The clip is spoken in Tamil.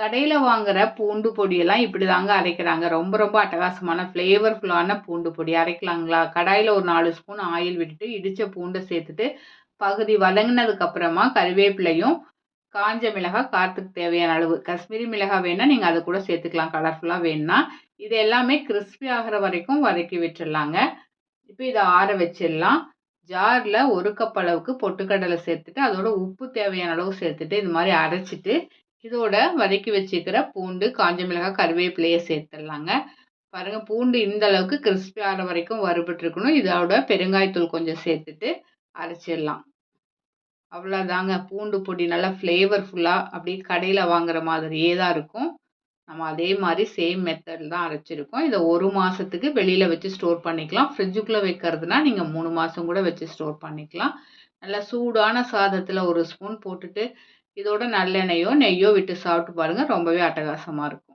கடையில் வாங்குற பூண்டு பொடியெல்லாம் இப்படி தாங்க அரைக்கிறாங்க. ரொம்ப ரொம்ப அட்டகாசமான ஃப்ளேவர்ஃபுல்லான பூண்டு பொடி. அரைக்கலாங்களா? கடாயில் ஒரு நாலு ஸ்பூன் ஆயில் விட்டுட்டு இடித்த பூண்டை சேர்த்துட்டு பகுதி வதங்கினதுக்கப்புறமா கருவேப்பிலையும் காஞ்ச மிளகாய் காற்றுக்கு தேவையான அளவு. காஷ்மீரி மிளகாய் வேணால் நீங்கள் அதை கூட சேர்த்துக்கலாம். கலர்ஃபுல்லாக வேணும்னா. இது எல்லாமே கிறிஸ்பி ஆகிற வரைக்கும் வதக்கி விட்டுடலாங்க இப்போ இதை ஆற வச்சிடலாம். ஜாரில் ஒரு கப் அளவுக்கு பொட்டுக்கடலை சேர்த்துட்டு அதோட உப்பு தேவையான அளவு சேர்த்துட்டு இது மாதிரி அரைச்சிட்டு இதோட வதக்கி வச்சுக்கிற பூண்டு காஞ்ச மிளகாய் கருவேப்பிலையை சேர்த்துடலாங்க. பாருங்கள் பூண்டு இந்த அளவுக்கு கிறிஸ்பி ஆகிற வரைக்கும் வறுபட்டுருக்கணும். இதோட பெருங்காயத்தூள் கொஞ்சம் சேர்த்துட்டு அரைச்சிடலாம். அவ்வளோதாங்க பூண்டு பொடி நல்லா ஃப்ளேவர்ஃபுல்லாக அப்படியே கடையில் வாங்குற மாதிரியே தான் இருக்கும். நம்ம அதே மாதிரி சேம் மெத்தடில் தான் அரைச்சிருக்கோம். இதை ஒரு மாதத்துக்கு வெளியில் வச்சு ஸ்டோர் பண்ணிக்கலாம். ஃப்ரிட்ஜுக்குள்ளே வைக்கிறதுனா நீங்கள் மூணு மாதம் கூட வச்சு ஸ்டோர் பண்ணிக்கலாம். நல்லா சூடான சாதத்தில் ஒரு ஸ்பூன் போட்டுட்டு இதோட நல்லெண்ணெயோ நெய்யோ விட்டு சாப்பிட்டு பாருங்கள் ரொம்பவே அட்டகாசமாக இருக்கும்.